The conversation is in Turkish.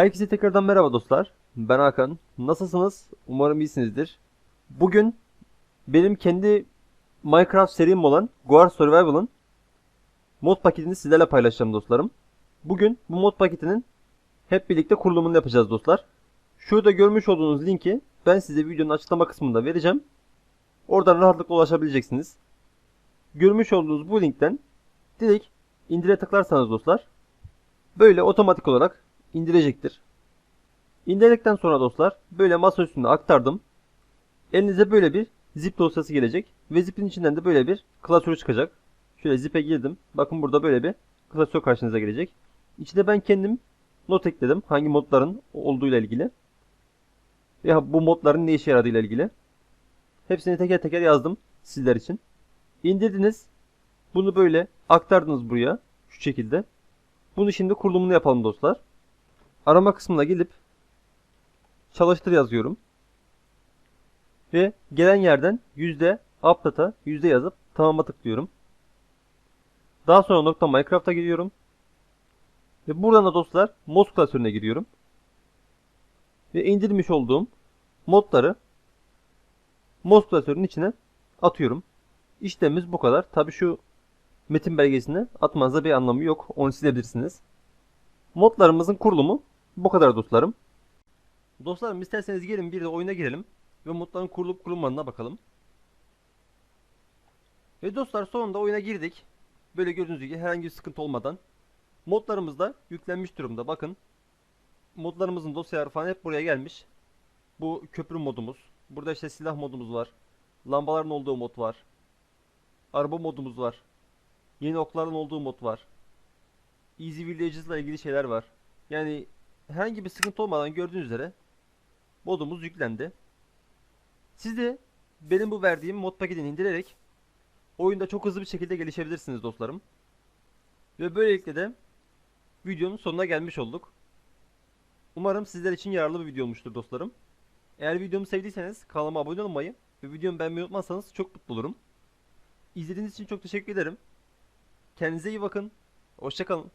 Herkese tekrardan merhaba dostlar. Ben Hakan. Nasılsınız? Umarım iyisinizdir. Bugün benim kendi Minecraft serim olan Goar Survival'ın mod paketini sizlerle paylaşacağım dostlarım. Bugün bu mod paketinin hep birlikte kurulumunu yapacağız dostlar. Şurada görmüş olduğunuz linki ben size videonun açıklama kısmında vereceğim. Oradan rahatlıkla ulaşabileceksiniz. Görmüş olduğunuz bu linkten direkt indire tıklarsanız dostlar böyle otomatik olarak indirecektir. İndirdikten sonra dostlar böyle masa üstünde aktardım. Elinize böyle bir zip dosyası gelecek ve zipin içinden de böyle bir klasör çıkacak. Şöyle zip'e girdim. Bakın burada böyle bir klasör karşınıza gelecek. İçinde ben kendim not ekledim. Hangi modların olduğuyla ilgili. Ve bu modların ne işe yaradığıyla ilgili. Hepsini teker teker yazdım sizler için. İndirdiniz. Bunu böyle aktardınız buraya. Şu şekilde. Bunu şimdi kurulumunu yapalım dostlar. Arama kısmına gelip çalıştır yazıyorum. Ve gelen yerden yüzde update'a yüzde yazıp tamama tıklıyorum. Daha sonra nokta Minecraft'a giriyorum. Ve buradan da dostlar mod klasörüne giriyorum. Ve indirmiş olduğum modları mod klasörünün içine atıyorum. İşlemimiz bu kadar. Tabi şu metin belgesini atmanıza bir anlamı yok. Onu silebilirsiniz. Modlarımızın kurulumu bu kadar dostlarım. Dostlarım isterseniz gelin bir de oyuna girelim ve modların kurulup kurulmadığına bakalım. Ve dostlar sonunda oyuna girdik. Böyle gördüğünüz gibi herhangi bir sıkıntı olmadan. Modlarımız da yüklenmiş durumda. Bakın. Modlarımızın dosyaları falan hep buraya gelmiş. Bu köprü modumuz. Burada işte silah modumuz var. Lambaların olduğu mod var. Araba modumuz var. Yeni okların olduğu mod var. Easy Villages ile ilgili şeyler var. Yani herhangi bir sıkıntı olmadan gördüğünüz üzere modumuz yüklendi. Siz de benim bu verdiğim mod paketini indirerek oyunda çok hızlı bir şekilde gelişebilirsiniz dostlarım. Ve böylelikle de videonun sonuna gelmiş olduk. Umarım sizler için yararlı bir video olmuştur dostlarım. Eğer videomu sevdiyseniz kanalıma abone olmayı ve videomu beğenmeyi unutmazsanız çok mutlu olurum. İzlediğiniz için çok teşekkür ederim. Kendinize iyi bakın. Hoşçakalın.